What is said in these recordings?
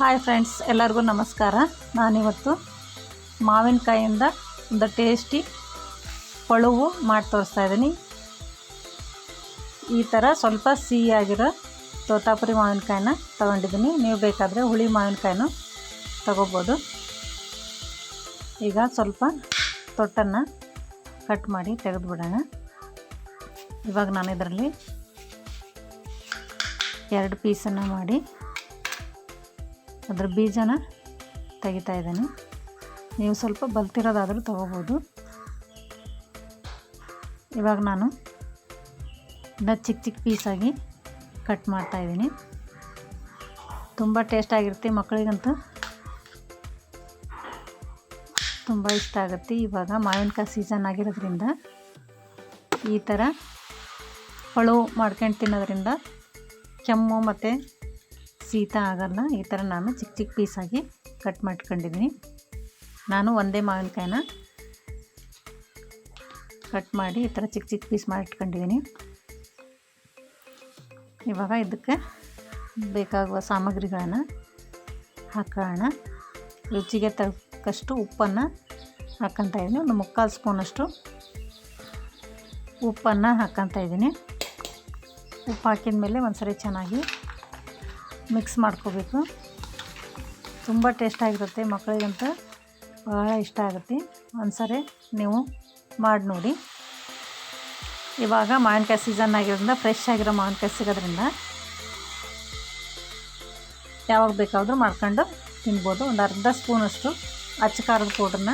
Hi friends ಎಲ್ಲರಿಗೂ ನಮಸ್ಕಾರ. ನಾನಿವತ್ತು ಮಾವಿನಕಾಯಿಂದ ಒಂದು ಟೇಸ್ಟಿ ಪಳುವು ಮಾಡಿ ತೋರಿಸ್ತಾ ಇದ್ದೀನಿ. ಈ ಥರ ಸ್ವಲ್ಪ ಸಿಹಿಯಾಗಿರೋ ತೋತಾಪುರಿ ಮಾವಿನಕಾಯಿನ ತೊಗೊಂಡಿದ್ದೀನಿ. ನೀವು ಬೇಕಾದರೆ ಹುಳಿ ಮಾವಿನಕಾಯಿನೂ ತಗೋಬೋದು. ಈಗ ಸ್ವಲ್ಪ ತೊಟ್ಟನ್ನು ಕಟ್ ಮಾಡಿ ತೆಗೆದುಬಿಡೋಣ. ಇವಾಗ ನಾನು ಇದರಲ್ಲಿ ಎರಡು ಪೀಸನ್ನು ಮಾಡಿ ಅದರ ಬೀಜನ ತೆಗಿತಾ ಇದ್ದೀನಿ. ನೀವು ಸ್ವಲ್ಪ ಬಲ್ತಿರೋದಾದರೂ ತೊಗೋಬೋದು. ಇವಾಗ ನಾನು ಇನ್ನು ಚಿಕ್ಕ ಚಿಕ್ಕ ಪೀಸಾಗಿ ಕಟ್ ಮಾಡ್ತಾಯಿದ್ದೀನಿ ತುಂಬ ಟೇಸ್ಟಾಗಿರುತ್ತೆ ಮಕ್ಕಳಿಗಂತೂ. ತುಂಬ ಇಷ್ಟ ಆಗುತ್ತೆ ಇವಾಗ ಮಾವಿನಕಾಯಿ ಸೀಸನ್ ಆಗಿರೋದ್ರಿಂದ. ಈ ಥರ ಪಳು ಮಾಡ್ಕೊಂಡು ತಿನ್ನೋದ್ರಿಂದ ಕೆಮ್ಮು ಮತ್ತು ಶೀತ ಆಗಲ್ಲ ಈ ಥರ ನಾನು ಚಿಕ್ಕ ಚಿಕ್ಕ ಪೀಸಾಗಿ ಕಟ್ ಮಾಡ್ಕೊಂಡಿದ್ದೀನಿ. ನಾನು ಒಂದೇ ಮಾವಿನಕಾಯಿನ ಕಟ್ ಮಾಡಿ ಈ ಥರ ಚಿಕ್ಕ ಚಿಕ್ಕ ಪೀಸ್ ಮಾಡಿಟ್ಕೊಂಡಿದ್ದೀನಿ ಇವಾಗ ಇದಕ್ಕೆ ಬೇಕಾಗುವ ಸಾಮಗ್ರಿಗಳನ್ನು ಹಾಕೋಣ. ರುಚಿಗೆ ತಕ್ಕಷ್ಟು ಉಪ್ಪನ್ನು ಹಾಕ್ಕೊತಾ ಇದ್ದೀನಿ ಒಂದು ಮುಕ್ಕಾಲು ಸ್ಪೂನಷ್ಟು ಉಪ್ಪನ್ನು ಹಾಕ್ಕೊತಾ ಇದ್ದೀನಿ ಉಪ್ಪು ಹಾಕಿದ ಮೇಲೆ ಒಂದು ಸರಿ ಚೆನ್ನಾಗಿ ಮಿಕ್ಸ್ ಮಾಡ್ಕೋಬೇಕು. ತುಂಬ ಟೇಸ್ಟಾಗಿರುತ್ತೆ ಮಕ್ಕಳಿಗಂತ ಭಾಳ ಇಷ್ಟ ಆಗುತ್ತೆ. ಒಂದ್ಸರಿ ನೀವು ಮಾಡಿ ನೋಡಿ. ಇವಾಗ ಮಾವಿನಕಾಯಿ ಸೀಸನ್ ಆಗಿರೋದ್ರಿಂದ ಫ್ರೆಶ್ ಆಗಿರೋ ಮಾವಿನಕಾಯಿ ಸಿಗೋದ್ರಿಂದ ಯಾವಾಗ ಬೇಕಾದರೂ ಮಾಡ್ಕೊಂಡು ತಿನ್ಬೋದು. ಒಂದು ಅರ್ಧ ಸ್ಪೂನಷ್ಟು ಅಚ್ಚ ಖಾರದ ಪೌಡ್ರನ್ನ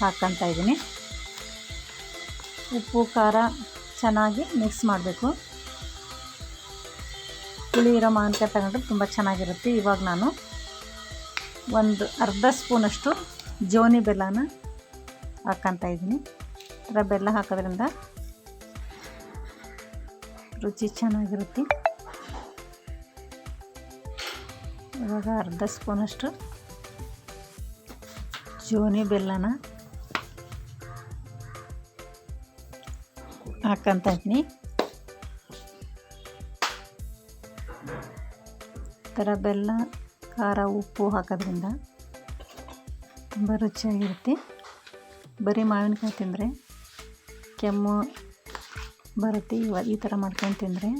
ಹಾಕ್ಕೊತಾ ಇದ್ದೀನಿ. ಉಪ್ಪು, ಖಾರ ಚೆನ್ನಾಗಿ ಮಿಕ್ಸ್ ಮಾಡಬೇಕು. ಹುಳಿ ಇರೋ ಮಾವಿನಕಾಯಿ ತಗೊಂಡ್ರೆ ತುಂಬ ಚೆನ್ನಾಗಿರುತ್ತೆ. ಇವಾಗ ನಾನು ಒಂದು ಅರ್ಧ ಸ್ಪೂನಷ್ಟು ಜೋನಿ ಬೆಲ್ಲನ ಹಾಕ್ಕೊತಾ ಇದ್ದೀನಿ. ಬೆಲ್ಲ ಹಾಕೋದ್ರಿಂದ ರುಚಿ ಚೆನ್ನಾಗಿರುತ್ತೆ. ಇವಾಗ ಅರ್ಧ ಸ್ಪೂನಷ್ಟು ಜೋನಿ ಬೆಲ್ಲನ ಹಾಕ್ಕೊತಾ ಥರ ಬೆಲ್ಲ ಖಾರ ಉಪ್ಪು ಹಾಕೋದ್ರಿಂದ ತುಂಬ ರುಚಿಯಾಗಿರುತ್ತೆ. ಬರೀ ಮಾವಿನಕಾಯಿ ತಿಂದರೆ ಕೆಮ್ಮು ಬರುತ್ತೆ. ಇವ ಈ ಥರ ಮಾಡ್ಕೊಂಡು ತಿಂದರೆ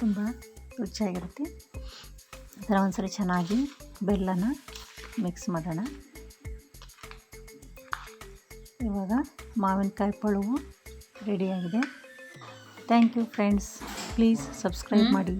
ತುಂಬ ರುಚಿಯಾಗಿರುತ್ತೆ. ಈ ಥರ ಒಂದ್ಸರಿ ಚೆನ್ನಾಗಿ ಬೆಲ್ಲನ ಮಿಕ್ಸ್ ಮಾಡೋಣ. ಇವಾಗ ಮಾವಿನಕಾಯಿ ಪಳುವು ರೆಡಿಯಾಗಿದೆ thank you friends please subscribe ಮಾಡಿ.